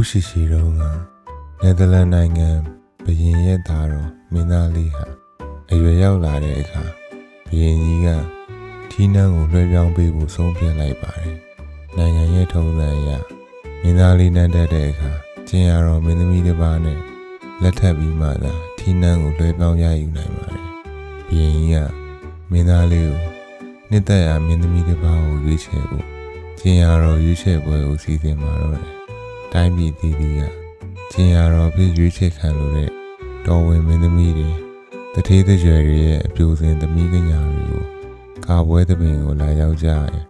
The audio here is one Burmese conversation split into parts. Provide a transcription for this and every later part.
းရှိရှိတုန်းကနယ်သာလန်နိုင်ငံဘရင်ရဲ့သားတော်မင်းသားလေးဟာအရွယ်ရောက်လာတဲ့အခါဘရင်ကြီးကထီးနှန်းကိုလွှဲပြောင်းပေးဖို့ဆုံးဖြတ်လိုက်ပါတယ်။နိုင်ငံရဲ့ထုံးစံအရမင်းသားလေးနန်းတက်တဲ့အခါကျင်ရတော်မင်းသမီးတစ်ပါးနဲ့လက်ထပ်ပြီးမှသာထီးနှန်းကိုလွှဲပြောင်းရယူနိုင်ပါတယ်။ဘရင်ကြီးကမင်းသားလေးကိုနှစ်သက်ရာမင်းသမီးတစ်ပါးကိုရွေးချယ်ဖို့ကျင်ရတော်ရွေးချယ်ပွဲကိုစီစဉ်มาတော့တယ်။ တိုင်းပြည်တည်တည်ကကျင်ရတော်ဖြစ်ရွေးချယ်ခံလို့တဲ့တော်ဝင်မင်းသမီးတွေတထေးတကြွယ်တွေရဲ့အပြိုစင်သမီးကညာတွေကိုကာပွဲသပင်ကိုလာရောက်ကြရင်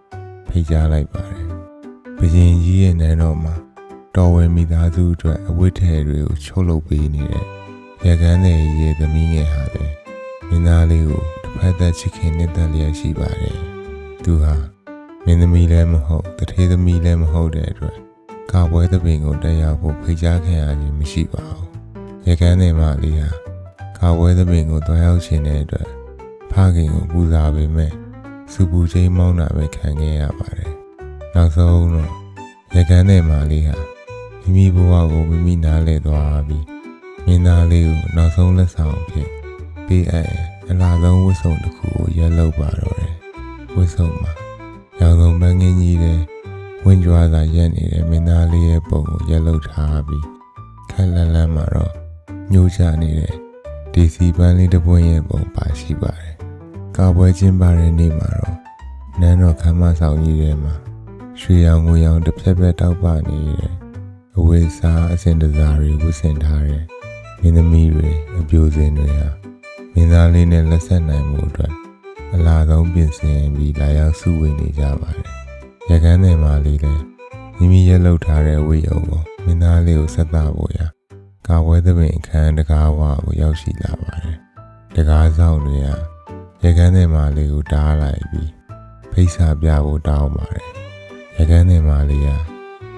ဖိတ်ကြားလိုက်ပါတယ်။ဘရင်ကြီးရဲ့နန်းတော်မှာတော်ဝင်မိသားစုအတွက်အဝတ်ထည်တွေကိုချုပ်လုပ်ပေးနေတဲ့ရကန်းတဲ့ရဲ့သမီးငယ်ဟာလည်းမင်းသားလေးကိုတစ်ဖက်သက်ချစ်ခင်နှစ်သက်လျက်ရှိပါတယ်။သူဟာမင်းသမီးလည်းမဟုတ်တထေးသမီးလည်းမဟုတ်တဲ့အတွက် ကာပွဲသပင်ကိုတက်ရောက်ဖို့ဖိတ်ကြားခဲ့ရခြင်းမရှိပါဘူး။ရကန်းနေမလေးဟာကာပွဲသပင်ကိုတွားရောက်ခြင်းတဲ့အတွက်ဖခင်ကိုပူဇော်ပေမဲ့စူပူချင်းမောင်းတာပဲခံခဲ့ရပါတယ်။နောက်ဆုံးတော့ရကန်းနေမလေးဟာမိမိဘဝကိုမိမိနားလဲသွားပြီးမင်းသားလေးကိုနောက်ဆုံးလက်ဆောင်အဖြစ်ပေးအပ်အလားဆုံးဝတ်စုံတစ်ခုကိုရက်လုပ်ပါတော့တယ်။ဝတ်စုံမှာရောင်စုံပန်းငင်းကြီးတဲ့ ဝင်းကြွားသာရက်နေတဲ့မင်းသားလေးရဲ့ပုံကိုရက်လုထားပြီးခက်လန်းလန်းမှာတော့ညှိုးချနေတဲ့ဒီစီပန်းလေးတစ်ပွင့်ရဲ့ပုံပါရှိပါတယ်။ကာပွဲချင်းပါတဲ့နေ့မှာတော့နန်းတော်ခမ်းမဆောင်ကြီးထဲမှာရွှေရောင်ငွေရောင်တစ်ဖြက်ဖြက်တောက်ပနေတဲ့အဝိစားအစင်တစားတွေဝတ်ဆင်ထားတဲ့မင်းသမီးတွေအပြိုစင်တွေဟာမင်းသားလေးနဲ့လက်ဆက်နိုင်မှုအတွက်အလားဆုံးပြင်ဆင်ပြီးလာရောက်စုဝေးနေကြပါတယ်။ ရကန်းနယ်မှာလေးလဲမိမိရဲ့လှုပ်ထားတဲ့ဝိယုံကိုမင်းသားလေးကိုဆက်သဖို့ရာကာဝဲသပင်အခန်းတကားဝကိုရောက်ရှိလာပါတယ်။တကားဆောင်တွေကရကန်းနယ်မှာလေးကိုတားလိုက်ပြီးဖိတ်စာပြဖို့တောင်းပါတယ်။ရကန်းနယ်မှာလေးက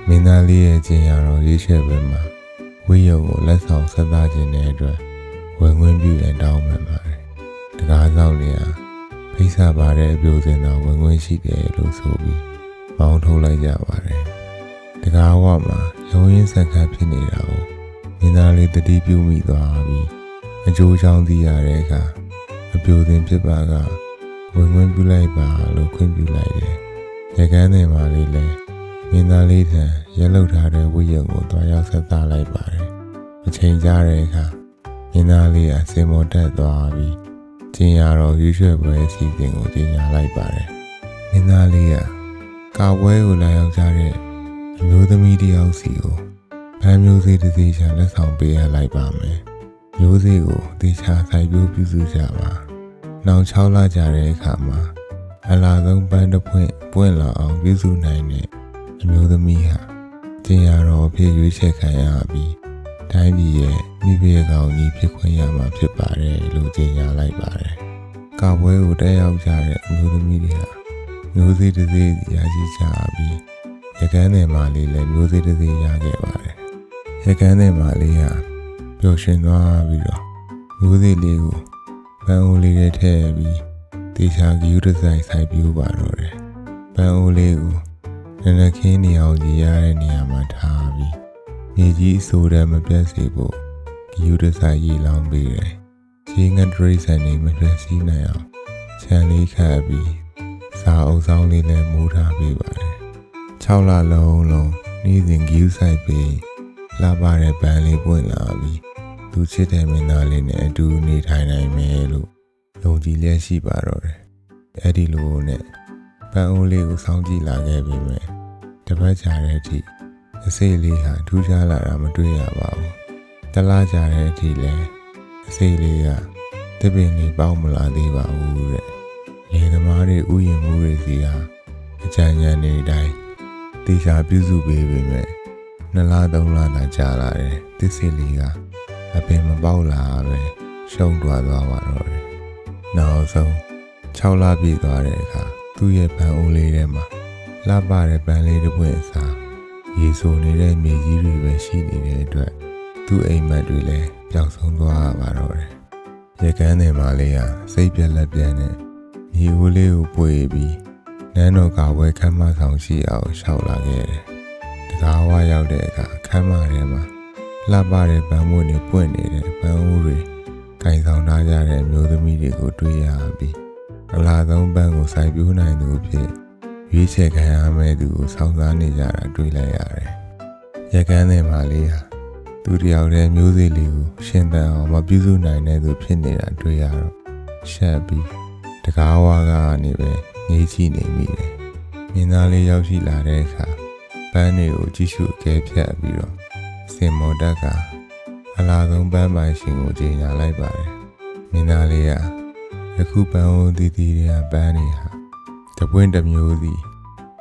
မင်းသားလေးရဲ့ကျင်ရတော်ရေးချယ်ပွဲမှာဝိယုံကိုလက်ဆောင်ဆက်သခြင်းတဲ့အတွက်ဝင်ခွင့်ပြုရန်တောင်းပန်ပါတယ်။တကားဆောင်တွေကဖိတ်စာပါတဲ့အပြိုစင်တော်ဝင်ခွင့်ရှိတယ်လို့ဆိုပြီး မောင်းထုတ်လိုက်ကြပါတယ်။တကားဝမှာရုံရင်းဆက်ခတ်ဖြစ်နေတာကိုမင်းသားလေးတတိပြုမိသွားပြီးအကျိုးချောင်းသိရတဲ့အခါအပြိုစင်ဖြစ်ပါကဝင်ဝင်ပြုလိုက်ပါလို့ခွင့်ပြုလိုက်တယ်။ရကန်းတယ်မှာလေးလဲမင်းသားလေးထံရက်လုထားတဲ့ဝိယုံကိုတွားရောက်ဆက်သလိုက်ပါတယ်။အချိန်ကြာတဲ့အခါမင်းသားလေးကစင်မောတက်သွားပြီးကျင်ရတော်ရွေးချယ်ပွဲအစီအစဉ်ကိုကြီးညာလိုက်ပါတယ်။မင်းသားလေးက ကာပွဲကိုလာရောက်ကြတဲ့အမျိုးသမီးတစ်ယောက်စီကိုဗန်းမျိုးစေ့တစ်စီးချလက်ဆောင်ပေးရလိုက်ပါမယ်။မျိုးစေ့ကိုတေချာဆိုင်ပြိုးပြုစုကြပါ။နောက်6လကြာတဲ့အခါမှာအလားဆုံးပန်းတစ်ပွင့်ပွင့်လာအောင်ပြုစုနိုင်တဲ့အမျိုးသမီးဟာကျင်ရတော်ဖြစ်ရွေးချယ်ခံရပြီးတိုင်းပြည်ရဲ့မိဖုရားကောင်ကြီးဖြစ်ခွင့်ရမှာဖြစ်ပါတယ်လို့ကြေညာလိုက်ပါတယ်။ကာပွဲကိုတက်ရောက်ကြတဲ့အမျိုးသမီးတွေဟာ မျိုးစေ့တစ်စေ့ရရှိကြပြီးရကန်းနယ်မှာလေးလည်းမျိုးစေ့တစ်စေ့ရခဲ့ပါတယ်ရကန်းနယ်မှာလေးဟာပျော်ရွှင်သွားပြီးတော့မျိုးစေ့လေးကိုပန်းအိုးလေးထဲထည့်ပြီးတေချာကယူတစ်ဆိုင်ဆိုင်ပြူပါတော့တယ်ပန်းအိုးလေးကိုနနခင်းနေအောင်ကြီးရတဲ့နေရာမှာထားပြီးမြေကြီးအစိုးရမပြတ်စေဖို့ကယူတစ်ဆိုင်ရေလောင်းပေးတယ်ရေငတ်ဒရိတ်ဆန်နေမပြတ်စီးနိုင်အောင်ခြံလေးခတ်ပြီး စာအုပ်ဆောင်လေးလည်းမိုးထားပေးပါတယ်6လလုံးလုံးနေ့စဉ်ဂယူးဆိုင်ပြီးလာပါတဲ့ပန်းလေးပွင့်လာပြီးသူချစ်တဲ့မင်းသားလေးနဲ့အတူနေထိုင်နိုင်မယ်လို့ယုံကြည်လျက်ရှိပါတော့တယ်အဲ့ဒီလိုနဲ့ပန်းအိုးလေးကိုစောင်းကြည့်လာခဲ့ပြီးမြဲတပတ်ကြာတဲ့အထိအစိတ်လေးဟာထူးခြားလာတာမတွေ့ရပါဘူးတလားကြာတဲ့အထိလည်းအစိတ်လေးကတပင်လေးပေါက်မလာသေးပါဘူးတဲ့ လေသမားတွေဥယျာဉ်မှုတွေစီဟာအကြံဉာဏ်တွေအတိုင်းတေချာပြုစုပေးပေမဲ့နှစ်လသုံးလသာကြာလာတယ်တစ်စစ်လေးကအပင်မပေါက်လာပဲရှုံးသွားသွားပါတော့တယ်နောက်ဆုံး6လပြည့်သွားတဲ့အခါသူ့ရဲ့ပန်းအိုးလေးထဲမှာလှပတဲ့ပန်းလေးတစ်ပွင့်အစားရေဆိုနေတဲ့မြေကြီးတွေပဲရှိနေတဲ့အတွက်သူ့အိမ်မက်တွေလည်းပျောက်ဆုံးသွားပါတော့တယ်ရေကန်းတယ်မလေးဟာစိတ်ပြက်လက်ပြက်နဲ့ မြေဦးလေးကိုပွေပြီးနန်းတော်ကဝဲခမ်းမဆောင်ရှိအောင်ရှောက်လာခဲ့တယ်။တကားဝရောက်တဲ့အခါခမ်းမထဲမှာလှပတဲ့ပန်းမွေးတွေပွင့်နေတဲ့ပန်းဦးတွေကင်ဆောင်ထားကြတဲ့အမျိုးသမီးတွေကိုတွေ့ရပြီးအလားဆုံးပန်းကိုစိုက်ပျိုးနိုင်သူအဖြစ်ရွေးချယ်ခံရမယ့်သူကိုစောင့်စားနေကြတာတွေ့လိုက်ရတယ်။ရကန်းတဲ့မာလေးဟာသူတယောက်တည်းမျိုးစေ့လေးကိုရှင်သန်အောင်မပြုစုနိုင်တဲ့သူဖြစ်နေတာတွေ့ရတော့ရှက်ပြီးတ ကားဝါကနေပဲငေးကြည့်နေမိတယ်။မင်းသားလေးရောက်ရှိလာတဲ့အခါပန်းတွေကိုကြည့်ရှုအကဲဖြတ်ပြီးတော့စင်မော်တက်ကအလားဆုံးပန်းပိုင်ရှင်ကိုကြေညာလိုက်ပါတယ်။မင်းသားလေးကယခုပန်းဦးတီးတီးတွေကပန်းတွေဟာတပွင့်တစ်မျိုးစီ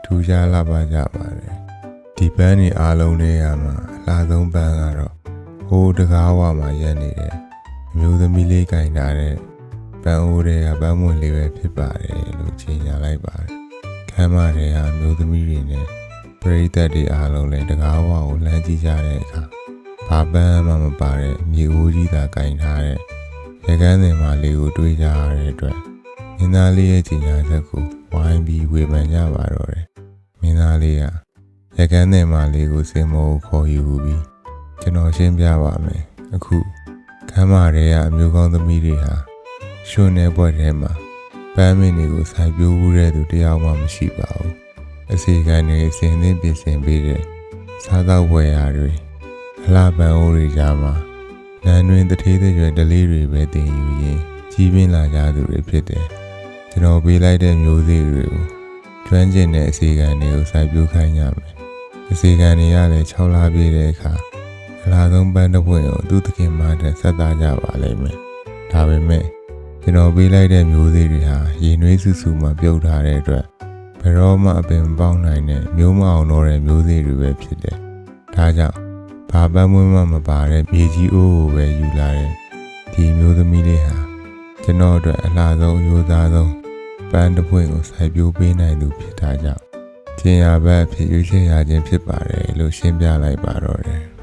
ထူးခြားလာပါကြပါတယ်။ဒီပန်းတွေအားလုံးလေးရမှာအလားဆုံးပန်းကတော့ဟိုးတကားဝမှာရက်နေတဲ့အမျိုးသမီးလေးကင်ထားတဲ့ ပန်းဦးတွေကပန်းမွင့်လေးပဲဖြစ်ပါတယ်လို့ကြေညာလိုက်ပါတယ်။ခမ်းမတွေဟာအမျိုးသမီးတွေနဲ့ပရိသတ်တွေအားလုံးလည်းတကားဝကိုလမ်းကြည့်ကြတဲ့အခါဘာပန်းမှမပါတဲ့မြေအိုးကြီးသာကင်ထားတဲ့ရကန်းစင်မလေးကိုတွေးကြရတဲ့အတွက်မင်းသားလေးရဲ့ကြေညာချက်ကိုဝိုင်းပြီးဝေဖန်ကြပါတော့တယ်။မင်းသားလေးကရကန်းစင်မလေးကိုစင်မောကိုခေါ်ယူပြီးကျွန်တော်ရှင်းပြပါမယ်။အခုခမ်းမတွေကအမျိုးကောင်းသမီးတွေဟာ ရွှွန်တဲ့ဘွက်ထဲမှာပန်းမင်းတွေကိုစိုက်ပျိုးဦးတဲ့သူတယောက်မှမရှိပါဘူး။အစီကံတွေအစဉ်အသင့်ပြင်ဆင်ပေးတဲ့စားသောက်ဝယ်ရာတွေအလားပန်းအိုးတွေကြားမှာနန်းတွင်တထေးတဲ့ရွယ်ဒလေးတွေပဲတင်ယူရင်းကြီးပြင်းလာကြသူတွေဖြစ်တယ်။ကျွန်တော်ပေးလိုက်တဲ့မျိုးစေ့တွေကိုကျွမ်းကျင်တဲ့အစီကံတွေကိုစိုက်ပျိုးခိုင်းကြမယ်။အစီကံတွေကလည်း6လပြည့်တဲ့အခါအလားဆုံးပန်းတစ်ပွင့်ကိုသူ့သခင်မတဲ့ဆက်သားကြပါလိမ့်မယ်။ဒါပေမဲ့ ကျွန်တော်ပေးလိုက်တဲ့မျိုးစေ့တွေဟာရေနွေးစုစုမှပြုတ်ထားတဲ့အတွက်ဘယ်တော့မှအပင်မပေါက်နိုင်တဲ့မျိုးမအောင်တော့တဲ့မျိုးစေ့တွေပဲဖြစ်တယ်။ဒါကြောင့်ဘာပန်းမွေးမှမပါတဲ့မြေကြီးအိုးကိုပဲယူလာတဲ့ဒီမျိုးသမီးလေးဟာကျွန်တော်အတွက်အလားဆုံးအယိုးသားဆုံးပန်းတစ်ပွင့်ကိုစိုက်ပျိုးပေးနိုင်သူဖြစ်တာကြောင့်ကျင်ရဘက်ဖြစ်ရွေးချယ်ရခြင်းဖြစ်ပါတယ်လို့ရှင်းပြလိုက်ပါတော့တယ်။